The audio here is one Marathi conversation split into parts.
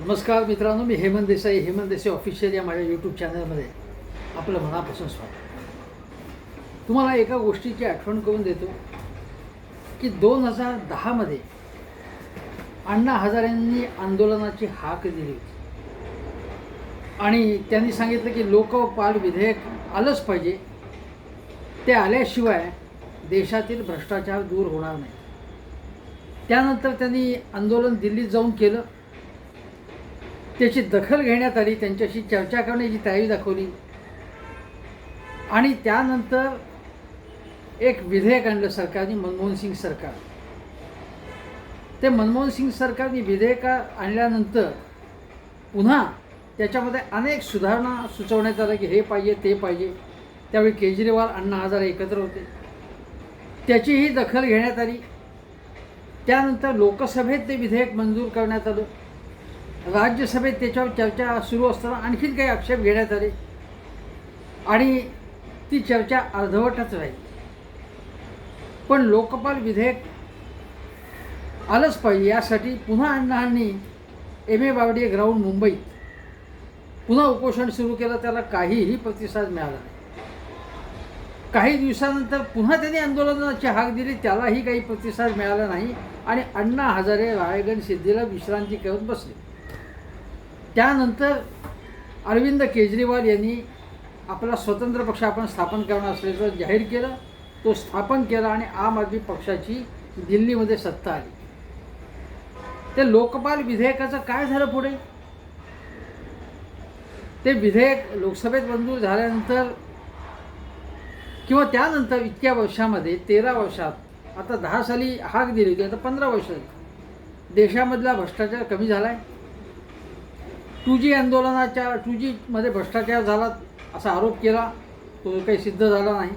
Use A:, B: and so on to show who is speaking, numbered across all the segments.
A: नमस्कार मित्रांनो मी हेमंत देसाई हेमंत देसाई ऑफिशियल या माझ्या यूट्यूब चॅनलमध्ये आपलं मनापासून स्वागत. तुम्हाला एका गोष्टीची आठवण करून देतो की दोन हजार दहामध्ये अण्णा हजारेंनी आंदोलनाची हाक दिली होती. आणि त्यांनी सांगितलं की लोकपाल विधेयक आलंच पाहिजे. ते आल्याशिवाय देशातील भ्रष्टाचार दूर होणार नाही. त्यानंतर त्यांनी आंदोलन दिल्लीत जाऊन केलं. त्याची दखल घेण्यात आली त्यांच्याशी चर्चा करण्याची तयारी दाखवली. आणि त्यानंतर एक विधेयक आणलं सरकारने मनमोहन सिंग सरकार. ते मनमोहन सिंग सरकारने विधेयक आणल्यानंतर पुन्हा त्याच्यामध्ये अनेक सुधारणा सुचवण्यात आलं की हे पाहिजे ते पाहिजे. त्यावेळी केजरीवाल अण्णा हजारे एकत्र होते. त्याचीही दखल घेण्यात आली. त्यानंतर लोकसभेत ते विधेयक मंजूर करण्यात आलं. राज्यसभेत त्याच्यावर चर्चा सुरू असताना आणखीन काही आक्षेप घेण्यात आले. आणि ती चर्चा अर्धवटच राहील. पण लोकपाल विधेयक आलंच पाहिजे. यासाठी पुन्हा अण्णांनी एम ए बावडे ग्राउंड मुंबईत पुन्हा उपोषण सुरू केलं. त्याला काहीही प्रतिसाद मिळाला नाही. काही दिवसानंतर पुन्हा त्यांनी आंदोलनाची हाक दिली. त्यालाही काही प्रतिसाद मिळाला नाही. आणि अण्णा हजारे रायगड सिद्धीला विश्रांती करत बसले. त्यानंतर अरविंद केजरीवाल यांनी आपला स्वतंत्र पक्ष आपण स्थापन करणार असल्याचं जाहीर केलं. तो स्थापन केला आणि आम आदमी पक्षाची दिल्लीमध्ये सत्ता आली. ते लोकपाल विधेयकाचं काय झालं पुढे? ते विधेयक लोकसभेत मंजूर झाल्यानंतर किंवा त्यानंतर इतक्या वर्षामध्ये तेरा वर्षात आता दहा साली हाक दिली होती आता पंधरा वर्ष देशामधला भ्रष्टाचार कमी झाला आहे टू जी आंदोलनाच्या टू जीमध्ये भ्रष्टाचार झाला असा आरोप केला तो काही सिद्ध झाला नाही.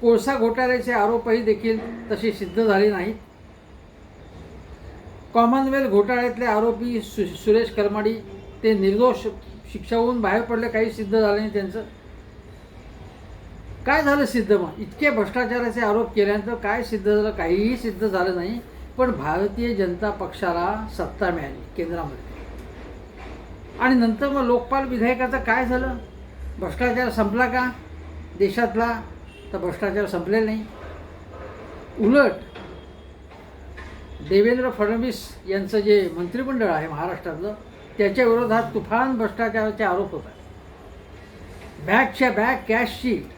A: कोळसा घोटाळ्याचे आरोपही देखील तसे सिद्ध झाले नाहीत. कॉमनवेल्थ घोटाळ्यातले आरोपी सु सुरेश करमाडी ते निर्दोष शिक्षा होऊन बाहेर पडले काही सिद्ध झाले नाही त्यांचं. काय झालं सिद्ध मग इतके भ्रष्टाचाराचे आरोप केल्यानंतर काय सिद्ध झालं? काहीही सिद्ध झालं नाही. पण भारतीय जनता पक्षाला सत्ता मिळाली केंद्रामध्ये. आणि नंतर मग लोकपाल विधेयकाचं काय झालं? भ्रष्टाचार संपला का? देशातला तर भ्रष्टाचार संपलेला नाही. उलट देवेंद्र फडणवीस यांचं जे मंत्रिमंडळ आहे महाराष्ट्रातलं त्याच्या विरोधात तुफान भ्रष्टाचाराचे आरोप होतात. बॅगच्या बॅग कॅशची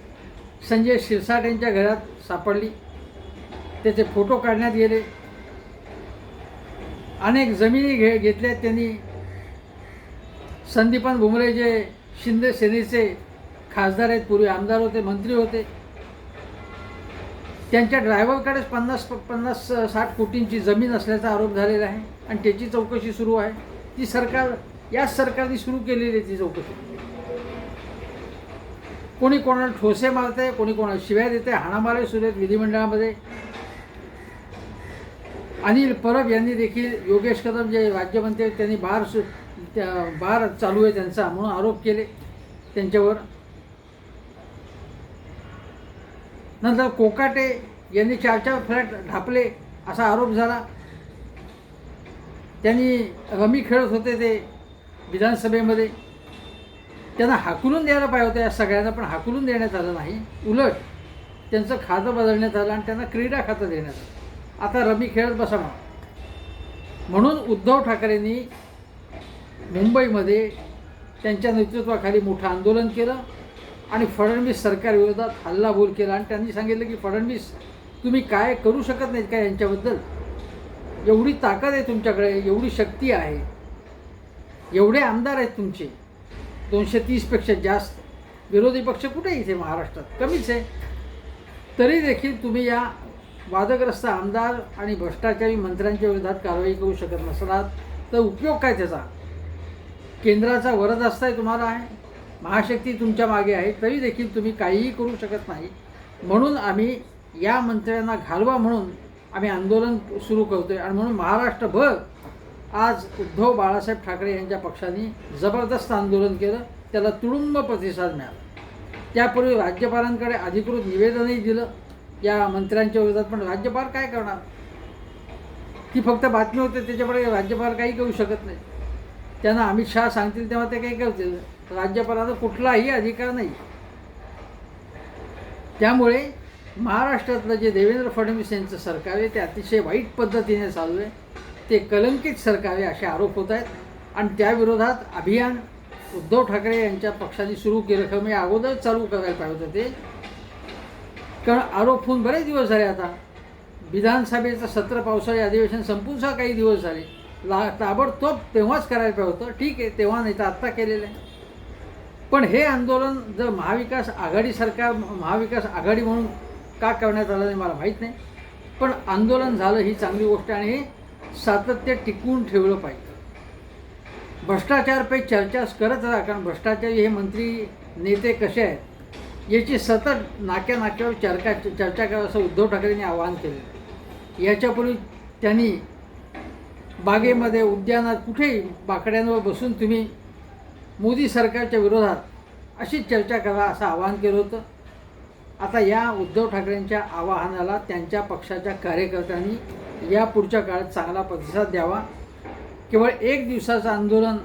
A: संजय शिरसाट यांच्या घरात सापडली. त्याचे फोटो काढण्यात गेले. अनेक जमिनी घे घेतल्या त्यांनी. संदीपान भुमरे जे शिंदे सेनेचे खासदार आहेत पूर्वी आमदार होते मंत्री होते त्यांच्या ड्रायव्हरकडेच पन्नास पन्नास साठ कोटींची जमीन असल्याचा आरोप झालेला आहे आणि त्याची चौकशी सुरू आहे. ती सरकार याच सरकारने सुरू केलेली आहे ती चौकशी. कोणी कोणाला ठोसे मारते कोणी कोणाला शिव्या देते हाणामारे सुरू आहेत विधिमंडळामध्ये. अनिल परब यांनी देखील योगेश कदम जे राज्यमंत्री आहेत त्यांनी बार सु त्या बार चालू आहे त्यांचा म्हणून आरोप केले. त्यांच्यावर नंतर कोकाटे यांनी चार चार फ्लॅट ढापले असा आरोप झाला. त्यांनी रमी खेळत होते ते विधानसभेमध्ये. त्यांना हाकलून द्यायला पाहिजे होतं या सगळ्यांना पण हाकलून देण्यात आलं नाही. उलट त्यांचं खातं बदलण्यात आलं आणि त्यांना क्रीडा खातं देण्यात आलं. आता रमी खेळत बसा म्हणून. उद्धव ठाकरेंनी मुंबईमध्ये त्यांच्या नेतृत्वाखाली मोठं आंदोलन केलं आणि फडणवीस सरकारविरोधात हल्लाबोल केला. आणि त्यांनी सांगितलं की फडणवीस तुम्ही काय करू शकत नाहीत का यांच्याबद्दल? एवढी ताकद आहे तुमच्याकडे एवढी शक्ती आहे एवढे आमदार आहेत तुमचे दोनशे तीसपेक्षा जास्त विरोधी पक्ष कुठे इथे महाराष्ट्रात? कमीच आहे. तरी देखील तुम्ही या वादग्रस्त आमदार आणि भ्रष्टाचारी मंत्र्यांच्या विरोधात कारवाई करू शकत नसलात तर उपयोग काय त्याचा? केंद्राचा वरद आहे तुम्हाला आहे. महाशक्ती तुमच्या मागे आहे. तरी देखील तुम्ही काहीही करू शकत नाही. म्हणून आम्ही या मंत्र्यांना घालवा म्हणून आम्ही आंदोलन सुरू करतो आहे आणि म्हणून महाराष्ट्रभर आज उद्धव बाळासाहेब ठाकरे यांच्या पक्षाने जबरदस्त आंदोलन केलं. त्याला तुडुंब प्रतिसाद मिळाला. त्यापूर्वी राज्यपालांकडे अधिकृत निवेदनही दिलं. या मंत्र्यांच्या विरोधात पण राज्यपाल काय करणार? ती फक्त बातमी होते त्याच्याकडे राज्यपाल काही करू शकत नाही. त्यांना अमित शहा सांगतील तेव्हा ते काही करतील? राज्यपालाचा कुठलाही अधिकार नाही. त्यामुळे महाराष्ट्रातलं जे देवेंद्र फडणवीस यांचं सरकार आहे ते अतिशय वाईट पद्धतीने चालू आहे. ते कलंकित सरकार आहे असे आरोप होत आहेत. आणि त्याविरोधात अभियान उद्धव ठाकरे यांच्या पक्षाने सुरू केलं खरं म्हणजे अगोदरच चालू करायला पाहिजे होतं ते. कारण आरोप होऊन बरेच दिवस झाले आता. विधानसभेचं सत्र पावसाळी अधिवेशन संपून सुद्धा काही दिवस झाले. ला ताबडतोब तेव्हाच करायला पाहिजे होतं. ठीक आहे तेव्हा नाही तर आत्ता केलेलं आहे. पण हे आंदोलन जर महाविकास आघाडी सरकार महाविकास आघाडी म्हणून का करण्यात आलं नाही मला माहीत नाही. पण आंदोलन झालं ही चांगली गोष्ट आणि हे सातत्य टिकवून ठेवलं पाहिजे. भ्रष्टाचार पे चर्चाच करत राहा कारण भ्रष्टाचारी हे मंत्री नेते कसे आहेत याची सतत नाक्या नाक्यावर चर्चा चर्चा करा असं उद्धव ठाकरेंनी आवाहन केलं याच्यापूर्वी त्यांनी बागेमध्ये उद्यानात कुठेही बाकड्यांवर बसून तुम्ही मोदी सरकारच्या विरोधात अशी चर्चा करा असं आवाहन केलं होतं. आता या उद्धव ठाकरेंच्या आवाहनाला त्यांच्या पक्षाच्या कार्यकर्त्यांनी या पुढच्या काळात चांगला प्रतिसाद द्यावा. केवळ एक दिवसाचं आंदोलन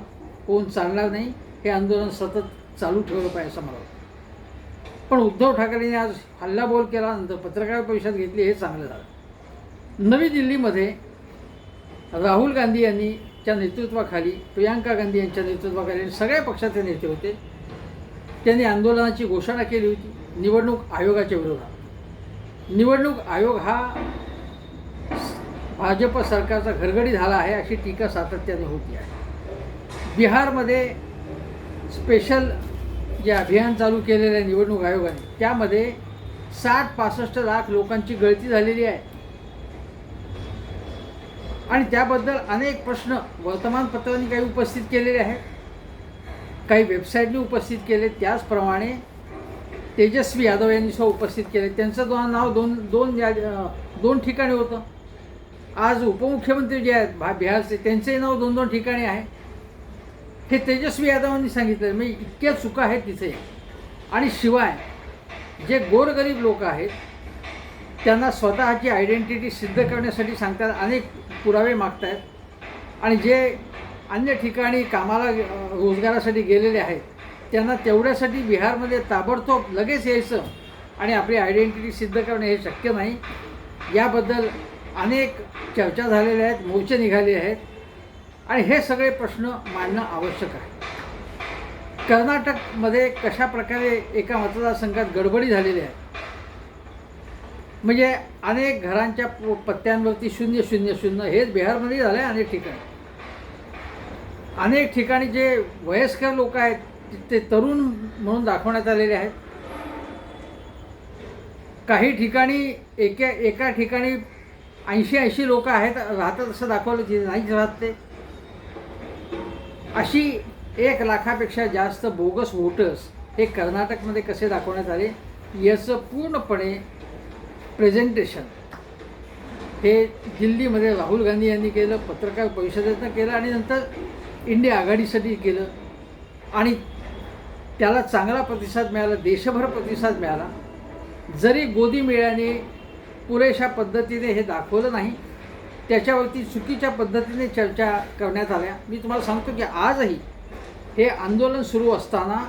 A: होऊन चालणार नाही हे आंदोलन सतत चालू ठेवलं पाहिजे असं मला वाटतं. पण उद्धव ठाकरेंनी आज हल्लाबोल केला नंतर पत्रकार परिषद घेतली हे चांगलं झालं. नवी दिल्लीमध्ये राहुल गांधी यांनी च्या नेतृत्वाखाली प्रियांका गांधी यांच्या नेतृत्वाखाली सगळ्या पक्षाचे नेते होते. त्यांनी आंदोलनाची घोषणा केली होती. निवडणूक आयोगाच्या विरोधात. निवडणूक आयोग हा भाजप सरकारचा घरगडी झाला आहे अशी टीका सातत्याने होती आहे. बिहारमध्ये स्पेशल जे अभियान चालू केलेलं आहे निवडणूक आयोगाने त्यामध्ये साठ पासष्ट लाख लोकांची गळती झालेली आहे. आणि त्याबद्दल अनेक प्रश्न वर्तमानपत्रांनी काही उपस्थित केलेले आहेत. काही वेबसाईटनी उपस्थित केले. त्याचप्रमाणे तेजस्वी यादव यांनी सुद्धा उपस्थित केले. त्यांचं दोन नाव दोन दोन या दोन ठिकाणी होतं. आज उपमुख्यमंत्री जे आहेत भा बिहारचे त्यांचंही नाव दोन दोन ठिकाणी आहे. हे तेजस्वी यादवांनी सांगितलं मी इतक्या चुका आहेत तिथे. आणि शिवाय जे गोरगरीब लोक आहेत त्यांना स्वतःची आयडेंटिटी सिद्ध करण्यासाठी सांगतात. अनेक पुरावे मागत आहेत आणि जे अन्य ठिकाणी कामाला रोजगारासाठी गेलेले आहेत त्यांना तेवढ्यासाठी बिहारमध्ये ताबडतोब लगेच यायचं आणि आपली आयडेंटिटी सिद्ध करणे हे शक्य नाही. याबद्दल अनेक चर्चा झालेल्या आहेत मोर्चे निघाले आहेत. आणि हे सगळे प्रश्न मांडणं आवश्यक आहे. कर्नाटकमध्ये कशा प्रकारे एका मतदारसंघात गडबडी झालेली आहे? म्हणजे अनेक घरांच्या प- पत्त्यांवरती शून्य शून्य शून्य हेच बिहारमध्ये झालं आहे अनेक ठिकाणी. अनेक ठिकाणी जे वयस्कर लोक आहेत ते तरुण म्हणून दाखवण्यात आलेले आहेत. काही ठिकाणी एका एका ठिकाणी ऐंशी ऐंशी लोक आहेत राहतात असं दाखवलं तिथे नाहीच राहत ते. अशी एक लाखापेक्षा जास्त बोगस वोटर्स हे कर्नाटकमध्ये कसे दाखवण्यात आले याचं पूर्णपणे प्रेझेंटेशन हे दिल्लीमध्ये राहुल गांधी यांनी केलं पत्रकार परिषदेतनं केलं आणि नंतर इंडिया आघाडीसाठी केलं. आणि त्याला चांगला प्रतिसाद मिळाला देशभर प्रतिसाद मिळाला. जरी गोदी मेळ्याने पुरेशा पद्धतीने हे दाखवलं नाही त्याच्यावरती चुकीच्या पद्धतीने चर्चा करण्यात आल्या. मी तुम्हाला सांगतो की आजही हे आंदोलन सुरू असताना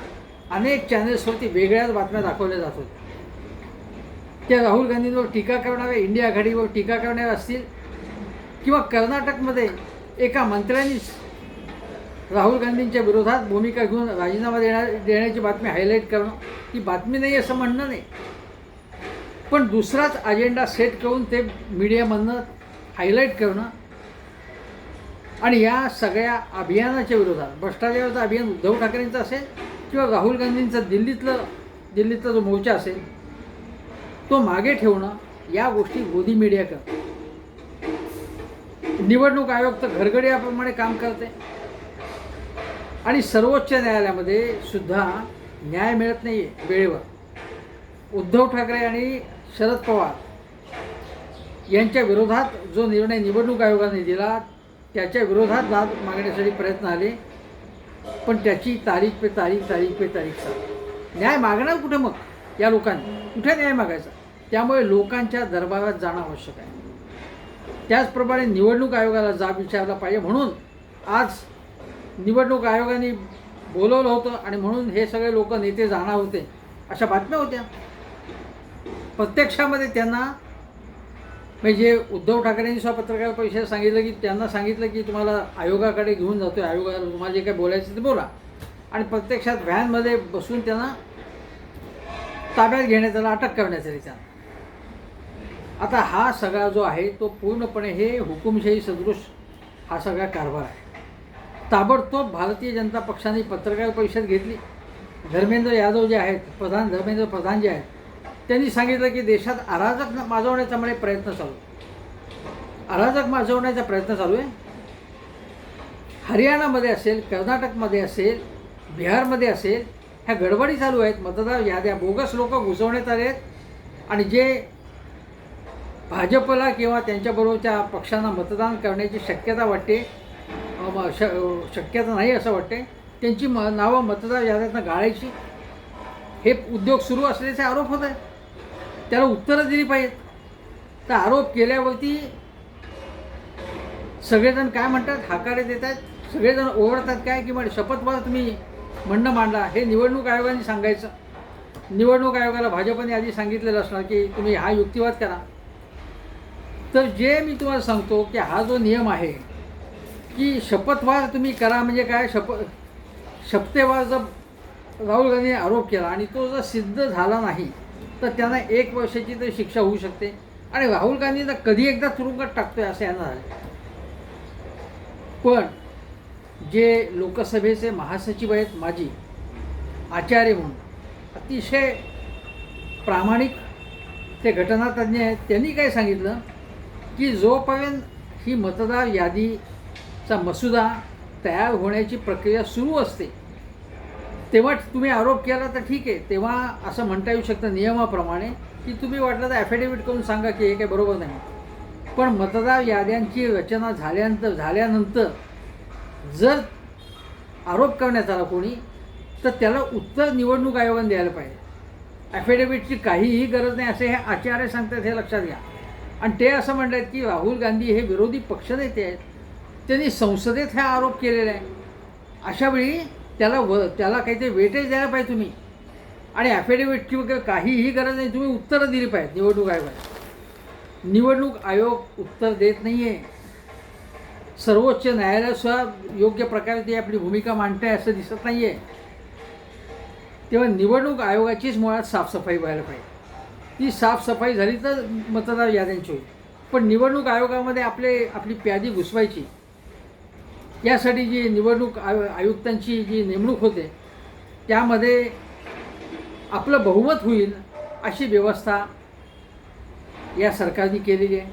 A: अनेक चॅनेल्सवरती वेगळ्याच बातम्या दाखवल्या जात होत्या. त्या राहुल गांधींवर टीका करणारे इंडिया आघाडीवर टीका करणारे असतील किंवा कर्नाटकमध्ये एका मंत्र्यांनीच राहुल गांधींच्या विरोधात भूमिका घेऊन राजीनामा देणार देण्याची बातमी हायलाईट करणं ही बातमी नाही असं म्हणणं नाही. पण दुसराच अजेंडा सेट करून ते मीडियामधनं हायलाईट करणं आणि या सगळ्या अभियानाच्या विरोधात भ्रष्टाचाराचं अभियान उद्धव ठाकरेंचं असेल किंवा राहुल गांधींचं दिल्लीतलं दिल्लीतला जो मोर्चा असेल तो मागे ठेवणं या गोष्टी गोदी मीडिया करते निवडणूक आयोग तर घरगड्याप्रमाणे काम करते. आणि सर्वोच्च न्यायालयामध्ये सुद्धा न्याय मिळत नाही आहे वेळेवर. उद्धव ठाकरे आणि शरद पवार यांच्या विरोधात जो निर्णय निवडणूक आयोगाने दिला त्याच्या विरोधात दाद मागण्यासाठी प्रयत्न आले पण त्याची तारीख पे तारीख तारीख पे तारीख न्याय मागणार कुठे मग? या लोकांनी. कुठे न्याय मागायचा? त्यामुळे लोकांच्या दरबारात जाणं आवश्यक आहे. त्याचप्रमाणे निवडणूक आयोगाला जाब विचारला पाहिजे म्हणून आज निवडणूक आयोगाने बोलवलं होतं आणि म्हणून हे सगळे लोक नेते जाणार होते अशा बातम्या होत्या. प्रत्यक्षामध्ये त्यांना म्हणजे उद्धव ठाकरेंनी सुद्धा पत्रकार परिषदेत सांगितलं की त्यांना सांगितलं की तुम्हाला आयोगाकडे घेऊन जातो आहे आयोगाला तुम्हाला जे काही बोलायचं ते बोला. आणि प्रत्यक्षात व्हॅनमध्ये बसून त्यांना ताब्यात घेण्यात आला अटक करण्यात आली आता हा सगळा जो आहे तो पूर्णपणे हे हुकुमशाही सदृश हा सगळा कारभार आहे. ताबडतोब भारतीय जनता पक्षाने पत्रकार परिषद घेतली. धर्मेंद्र यादव जे आहेत प्रधान धर्मेंद्र प्रधान जे आहेत त्यांनी सांगितलं की देशात अराजक माजवण्याचा म्हणजे प्रयत्न चालू आहे. अराजक माजवण्याचा प्रयत्न चालू आहे. हरियाणामध्ये असेल कर्नाटकमध्ये असेल बिहारमध्ये असेल ह्या गडबडी चालू आहेत. मतदार याद्या बोगस लोक घुसवण्यात आले आहेत. आणि जे भाजपला किंवा त्यांच्याबरोबरच्या पक्षांना मतदान करण्याची शक्यता वाटते श शक्यता नाही असं वाटते त्यांची म नावं मतदार याद्यातनं गाळायची. हे उद्योग सुरू असल्याचे आरोप होत आहेत. त्याला उत्तरं दिली पाहिजेत. तर आरोप केल्यावरती सगळेजण काय म्हणतात? हाकारे देत आहेत. सगळेजण ओरडतात काय की म्हणजे शपथवर तुम्ही. म्हणणं मांडा हे निवडणूक आयोगाने सांगायचं. निवडणूक आयोगाला भाजपने आधी सांगितलेलं असणार की तुम्ही हा युक्तिवाद करा. तर जे मी तुम्हाला सांगतो की हा जो नियम आहे की शपथवार तुम्ही करा म्हणजे काय? शप शपथेवार जर राहुल गांधीने आरोप केला आणि तो जर सिद्ध झाला नाही तर त्यांना एक वर्षाची तरी शिक्षा होऊ शकते. आणि राहुल गांधींना कधी एकदा तुरुंगात टाकतोय असं यांना झालं पण जे लोकसभेचे महासचिव आहेत माजी आचार्य म्हणून अतिशय प्रामाणिक ते घटनातज्ञ आहेत. त्यांनी काय सांगितलं? की जोपर्यंत ही मतदार यादीचा मसुदा तयार होण्याची प्रक्रिया सुरू असते तेव्हा तुम्ही आरोप केला तर ठीक आहे. तेव्हा असं म्हणता येऊ शकतं नियमाप्रमाणे की तुम्ही वाटलं तर ॲफिडेविट करून सांगा की हे काही बरोबर नाही. पण मतदार याद्यांची रचना झाल्यानंतर झाल्यानंतर जर आरोप करण्यात आला कोणी तर त्याला उत्तर निवडणूक आयोगाने द्यायला पाहिजे. ॲफिडेविटची काहीही गरज नाही असे हे आचार्य सांगतात हे लक्षात घ्या. आणि ते असं म्हणतात की राहुल गांधी हे विरोधी पक्षनेते आहेत. त्यांनी संसदेत हा आरोप केलेला आहे. अशावेळी त्याला व त्याला काहीतरी वेटेज द्यायला पाहिजे तुम्ही. आणि ॲफिडेव्हिटची वगैरे काहीही गरज नाही तुम्ही उत्तरं दिली पाहिजेत निवडणूक आयोगाला. निवडणूक आयोग उत्तर देत नाही आहे सर्वोच्च न्यायालयासुद्धा योग्य प्रकारे ती आपली भूमिका मांडते असं दिसत नाही आहे तेव्हा निवडणूक आयोगाचीच मुळात साफसफाई व्हायला पाहिजे. ती साफसफाई झाली तर मतदार याद्यांची होईल. पण निवडणूक आयोगामध्ये आपले आपली प्यादी घुसवायची. यासाठी जी निवडणूक आय आयुक्तांची जी नेमणूक होते त्यामध्ये आपलं बहुमत होईल अशी व्यवस्था या सरकारने केलेली आहे.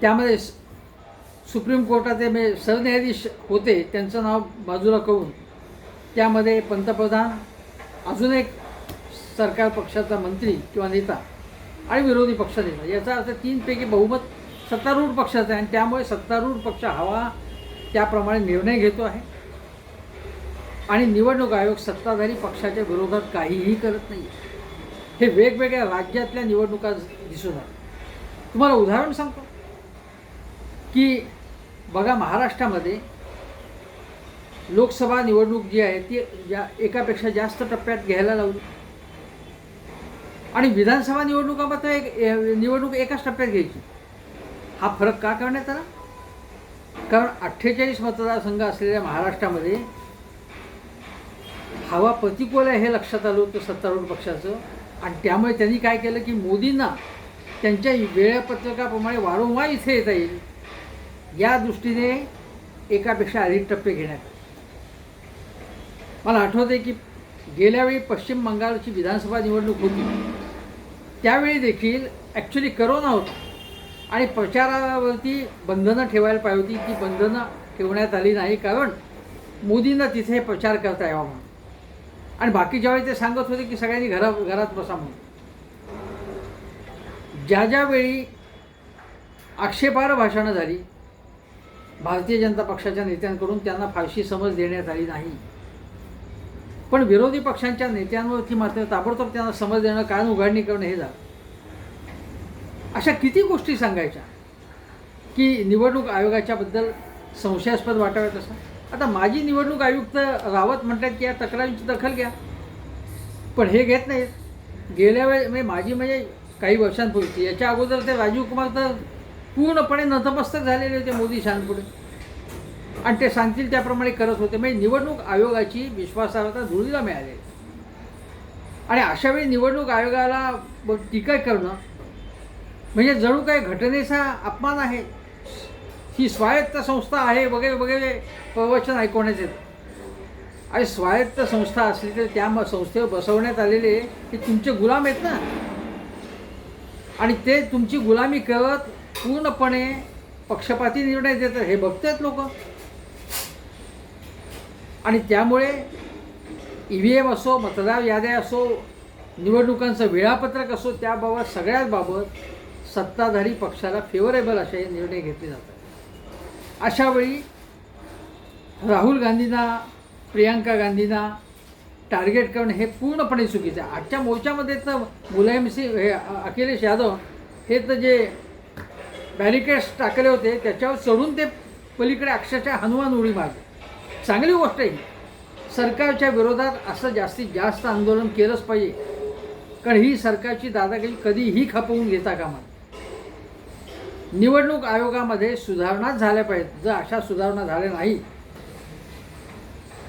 A: त्यामध्ये सुप्रीम कोर्टाचे मे सरन्यायाधीश होते त्यांचं नाव बाजूला करून. त्यामध्ये पंतप्रधान अजून एक सरकार पक्षाचा मंत्री किंवा नेता आणि विरोधी पक्ष नेता. याचा अर्थ तीनपैकी बहुमत सत्तारूढ पक्षाचा आहे आणि त्यामुळे सत्तारूढ पक्ष हवा त्याप्रमाणे निर्णय घेतो आहे. आणि निवडणूक आयोग सत्ताधारी पक्षाच्या विरोधात काहीही करत नाही हे वेगवेगळ्या राज्यातल्या निवडणुका दिसून आल्या. तुम्हाला उदाहरण सांगतो. की बघा महाराष्ट्रामध्ये लोकसभा निवडणूक जी आहे ती या एकापेक्षा जास्त टप्प्यात घ्यायला लावली. आणि विधानसभा निवडणुका मात्र एक निवडणूक एकाच टप्प्यात घ्यायची. हा फरक का करण्यात आला? कारण अठ्ठेचाळीस मतदारसंघ असलेल्या महाराष्ट्रामध्ये हवा प्रतिकूल आहे हे लक्षात आलं होतं सत्तारूढ पक्षाचं. आणि त्यामुळे त्यांनी काय केलं की मोदींना त्यांच्या वेळापत्रकाप्रमाणे वारंवार इथे येता येईल. या दृष्टीने एकापेक्षा अधिक टप्पे घेण्यात मला आठवते की गेल्यावेळी पश्चिम बंगालची विधानसभा निवडणूक होती. त्यावेळी देखील ॲक्च्युली करोना होता. आणि प्रचारावरती बंधनं ठेवायला पाहिजे होती ती बंधनं ठेवण्यात आली नाही कारण मोदींना तिथे प्रचार करता यावा म्हणून. आणि बाकीच्या वेळी ते सांगत होते की सगळ्यांनी घरा घरात बसा म्हणून. ज्या ज्यावेळी आक्षेपार आक्षेपार्ह भाषणं झाली भारतीय जनता पक्षाच्या नेत्यांकडून त्यांना फारशी समज देण्यात आली नाही. पण विरोधी पक्षांच्या नेत्यांवरती मात्र ताबडतोब त्यांना समज देणं कारण उघडणी करणं हे झालं. अशा किती गोष्टी सांगायच्या की निवडणूक आयोगाच्याबद्दल संशयास्पद वाटाव्यात असं आता माजी निवडणूक आयुक्त रावत म्हणतात की या तक्रारींची दखल घ्या. पण हे घेत नाहीत. गेल्या वेळेस म्हणजे माझी म्हणजे काही वर्षांपूर्वी याच्या अगोदर ते राजीव कुमार तर पूर्णपणे नतमस्तक झालेले होते मोदी शांतपुढे. आणि ते सांगतील त्याप्रमाणे करत होते. म्हणजे निवडणूक आयोगाची विश्वासार्हता धुळीला मिळाली. आणि अशावेळी निवडणूक आयोगाला टीका करणं म्हणजे जणू काय घटनेचा अपमान आहे ही स्वायत्त संस्था आहे वगैरे वगैरे प्रवचन ऐकवण्यात येतं. आणि स्वायत्त संस्था असली तर त्या संस्थेवर बसवण्यात आलेले हे तुमचे गुलाम आहेत ना. आणि ते तुमची गुलामी करत पूर्णपणे पक्षपाती निर्णय देतात. हे बघतात लोक. आणि त्यामुळे ई व्ही एम असो मतदार याद्या असो निवडणुकांचं वेळापत्रक असो त्याबाबत सगळ्याच बाबत सत्ताधारी पक्षाला फेवरेबल असे निर्णय घेतले जातात. अशावेळी राहुल गांधींना प्रियांका गांधींना टार्गेट करणं हे पूर्णपणे चुकीचं आहे. आजच्या मोर्चामध्ये तर मुलायमसिंग हे अखिलेश यादव हे तर जे बॅरिकेड्स टाकले होते त्याच्यावर चढून ते पलीकडे अक्षरशः हनुमान उडी मारले. चांगली गोष्ट आहे सरकारच्या विरोधात असं जास्तीत जास्त आंदोलन केलंच पाहिजे. कारण ही सरकारची दादागिरी कधीही खपवून घेता कामा निवडणूक आयोगामध्ये सुधारणाच झाल्या पाहिजेत. जर अशा सुधारणा झाल्या नाही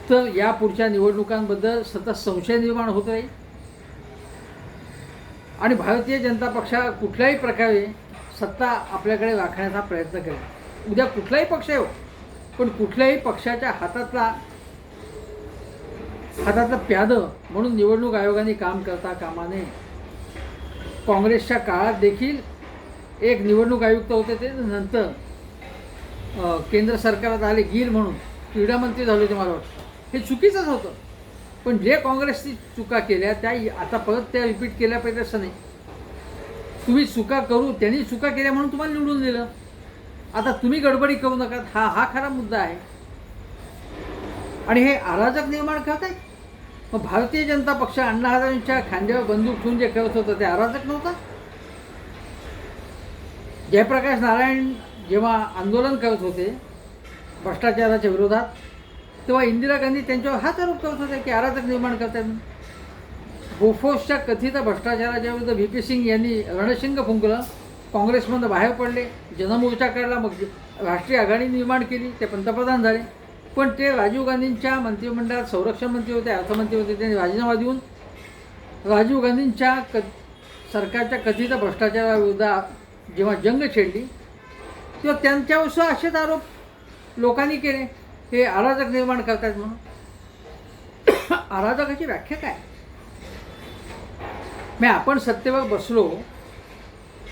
A: तर या पुढच्या निवडणुकांबद्दल सतत संशय निर्माण होत राहील. आणि भारतीय जनता पक्षा कुठल्याही प्रकारे सत्ता आपल्याकडे राखण्याचा प्रयत्न केला. उद्या कुठलाही पक्ष येऊ पण कुठल्याही पक्षाच्या हातातला हातातलं प्यादं म्हणून निवडणूक आयोगाने काम करता कामा नये. काँग्रेसच्या काळात देखील एक निवडणूक आयुक्त होते ते नंतर केंद्र सरकारात आले गिर म्हणून. क्रीडा मंत्री झाले होते मला वाटतं. हे चुकीचंच होतं. पण जे काँग्रेसनी चुका केल्या त्या आता परत त्या रिपीट केल्या पाहिजे असं नाही. तुम्ही चुका करू त्यांनी चुका केल्या म्हणून तुम्हाला निवडून दिलं. आता तुम्ही गडबडी करू नका हा हा खरा मुद्दा आहे. आणि हे अराजक निर्माण करत आहे मग भारतीय जनता पक्ष अण्णा हजारांच्या खांद्यावर बंदूक ठेवून जे करत होतं ते अराजक नव्हतं? जयप्रकाश नारायण जेव्हा आंदोलन करत होते भ्रष्टाचाराच्या विरोधात तेव्हा इंदिरा गांधी त्यांच्यावर हाच आरोप करत होते की अराजक निर्माण करतात. बोफोर्सच्या कथित भ्रष्टाचाराच्या विरुद्ध व्ही पी सिंग यांनी रणशिंग फुंकलं. काँग्रेसमधून बाहेर पडले. जनमोर्चा काढला. मग राष्ट्रीय आघाडी निर्माण केली. ते पंतप्रधान झाले. पण ते राजीव गांधींच्या मंत्रिमंडळात संरक्षण मंत्री होते अर्थमंत्री होते. त्यांनी राजीनामा देऊन राजीव गांधींच्या क सरकारच्या कथित भ्रष्टाचाराविरुद्ध जेव्हा जंग छेडली तेव्हा त्यांच्यावर असेच आरोप लोकांनी केले. हे अराजक निर्माण करतात म्हणून. अराजकाची व्याख्या काय? मी आपण सत्तेवर बसलो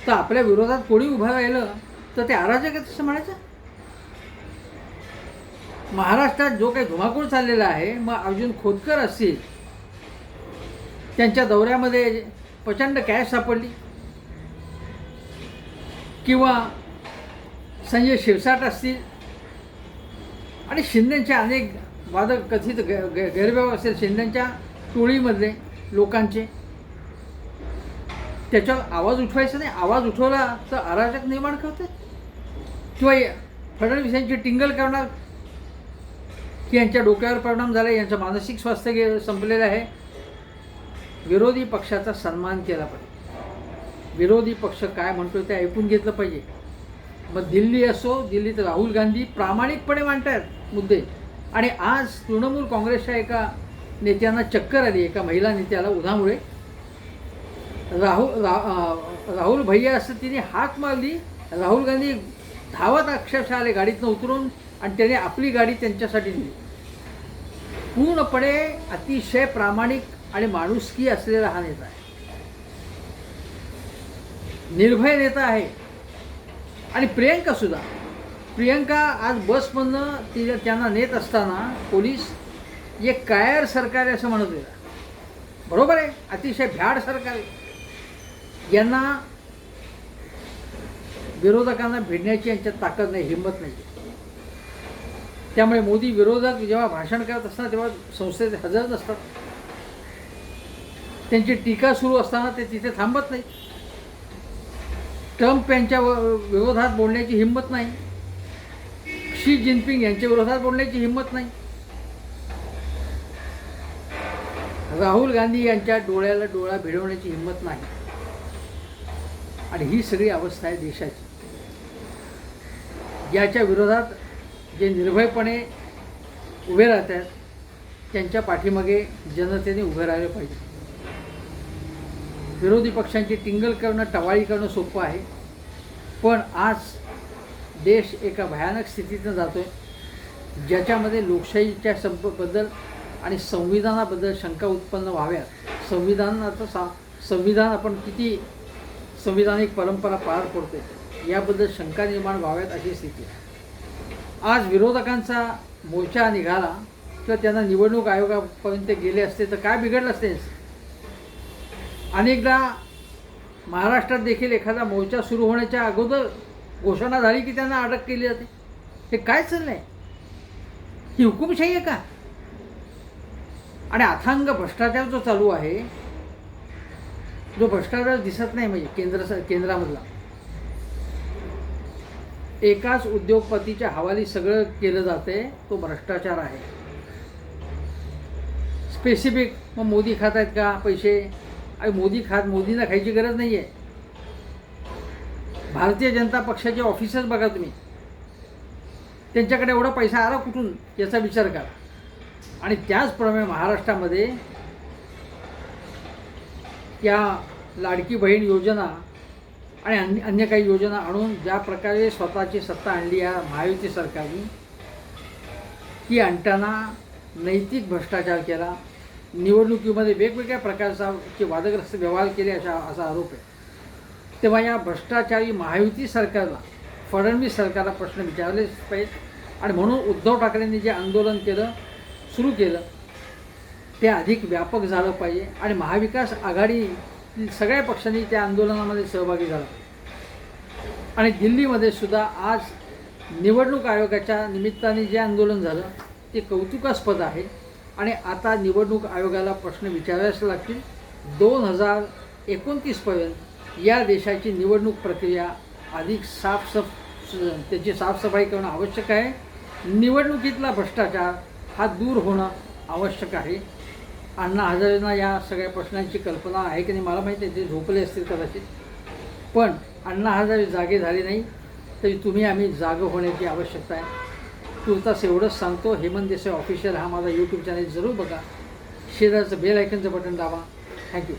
A: तर आपल्या विरोधात कोणी उभं राहिलं तर ते अराजक आहे तसं म्हणायचं? महाराष्ट्रात जो काही धुमाकूळ चाललेला आहे मग अर्जुन खोतकर असतील त्यांच्या दौऱ्यामध्ये प्रचंड कॅश सापडली. किंवा संजय शिरसाट असतील आणि शिंदेच्या अनेक वादक कथित ग गैरव्यवहार असेल शिंदेच्या टोळीमधले लोकांचे. त्याच्यावर आवाज उठवायचा नाही आवाज उठवला तर अराजक निर्माण करते. किंवा फडणवीस यांची टिंगल करणार की यांच्या डोक्यावर परिणाम झाला यांचं मानसिक स्वास्थ्य गे संपलेलं आहे. विरोधी पक्षाचा सन्मान केला पाहिजे. विरोधी पक्ष काय म्हणतो ते ऐकून घेतलं पाहिजे. मग दिल्ली असो दिल्लीत राहुल गांधी प्रामाणिकपणे मांडतात मुद्दे. आणि आज तृणमूल काँग्रेसच्या एका नेत्यांना चक्कर आली एका महिला नेत्याला उन्हामुळे. राहुल रा राहुल भैया असं तिने हाक मारली. राहुल गांधी धावत अक्षरशः आले गाडीतनं उतरून आणि त्याने आपली गाडी त्यांच्यासाठी दिली पूर्णपणे अतिशय प्रामाणिक आणि माणुसकी असलेला हा नेता आहे. निर्भय नेता आहे. आणि प्रियंका सुद्धा. प्रियंका आज बसमधनं तिला त्यांना नेत असताना पोलीस एक कायर सरकार आहे असं म्हणत होता. बरोबर आहे? अतिशय भ्याड सरकार आहे. यांना विरोधकांना भिडण्याची यांच्यात ताकद नाही हिंमत नाही. त्यामुळे मोदी विरोधात जेव्हा भाषण करत असताना तेव्हा संस्थेत हजर नसतात त्यांची टीका सुरू असताना ते तिथे थांबत नाही. ट्रम्प यांच्या विरोधात बोलण्याची हिंमत नाही. शी जिनपिंग यांच्या विरोधात बोलण्याची हिंमत नाही. राहुल गांधी यांच्या डोळ्याला डोळा भिडवण्याची हिंमत नाही. आणि ही सगळी अवस्था आहे देशाची. याच्या विरोधात जे निर्भयपणे उभे राहतात त्यांच्या पाठीमागे जनतेने उभे राहिले पाहिजे. विरोधी पक्षांची टिंगल करणं टवाळी करणं सोपं आहे. पण आज देश एका भयानक स्थितीतनं जातो आहे ज्याच्यामध्ये लोकशाहीच्या संपबद्दल आणि संविधानाबद्दल शंका उत्पन्न व्हाव्यात. संविधानाचं सा संविधान आपण किती संविधानिक परंपरा पार पडते. याबद्दल शंका निर्माण व्हाव्यात अशी स्थिती आज विरोधकांचा मोर्चा निघाला किंवा त्यांना निवडणूक आयोगापर्यंत गेले असते तर काय बिघडलं असते? अनेकदा महाराष्ट्रात देखील एखादा मोर्चा सुरू होण्याच्या अगोदर घोषणा झाली की त्यांना अटक केली जाते. हे काय चाललं आहे ही हुकुमशाही आहे का? आणि अथांग भ्रष्टाचार जो चालू आहे जो भ्रष्टाचार दिसत नाही म्हणजे केंद्र केंद्रामधला. एकाच उद्योगपतीच्या हवाली सगळं केलं जाते तो भ्रष्टाचार आहे. स्पेसिफिक मग मोदी खात आहेत का पैसे? अरे मोदी खात मोदींना खायची गरज नाही आहे भारतीय जनता पक्षाचे ऑफिसच बघा तुम्ही. त्यांच्याकडे एवढा पैसा आला कुठून? याचा विचार करा. आणि त्याचप्रमाणे महाराष्ट्रामध्ये या लाडकी बहीण योजना आणि अन्य अन्य काही योजना आणून ज्या प्रकारे स्वतःची सत्ता आणली या महायुती सरकारने ती आणताना नैतिक भ्रष्टाचार केला. निवडणुकीमध्ये वेगवेगळ्या प्रकारचा चे वादग्रस्त व्यवहार केले अशा असा आरोप आहे. तेव्हा या भ्रष्टाचारी महायुती सरकारला फडणवीस सरकारला प्रश्न विचारलेच पाहिजेत आणि म्हणून उद्धव ठाकरेंनी जे आंदोलन केलं सुरू केलं ते अधिक व्यापक झालं पाहिजे. आणि महाविकास आघाडी सगळ्या पक्षांनी त्या आंदोलनामध्ये सहभागी झाला. आणि दिल्लीमध्ये सुद्धा आज निवडणूक आयोगाच्या निमित्ताने जे आंदोलन झालं ते कौतुकास्पद आहे. आणि आता निवडणूक आयोगाला प्रश्न विचारावेच लागतील. दोन हजार एकोणतीसपर्यंत या देशाची निवडणूक प्रक्रिया अधिक साफसफ त्याची साफसफाई करणं आवश्यक आहे. निवडणुकीतला भ्रष्टाचार हा दूर होणं आवश्यक आहे. अण्णा हजारेंना या सगळ्या प्रश्नांची कल्पना आहे की नाही मला माहिती आहे ते झोपले असतील कदाचित. पण अण्णा हजारे जागे झाले नाही तरी तुम्ही आम्ही जागं होण्याची आवश्यकता आहे. तुर्तास एवढंच सांगतो हेमंत देसाई ऑफिशियल हा माझा यूट्यूब चॅनल जरूर बघा. शेजारचं बेल आयकनचं बटन दाबा. Thank you